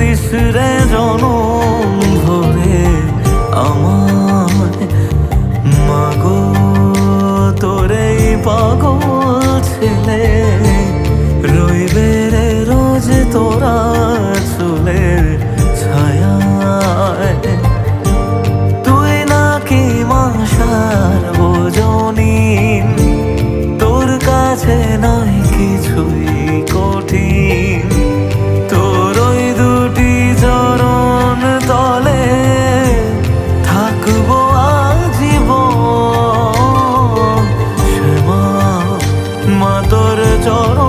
This রে জনম ভরে আমার। মাগো, তোরে পাগল ছেলে, রইবে রে রোজ তোরা চুলের ছায়া তুই নাকি মাসার বোজনী তোর কাছে নাই কিছুই। lloró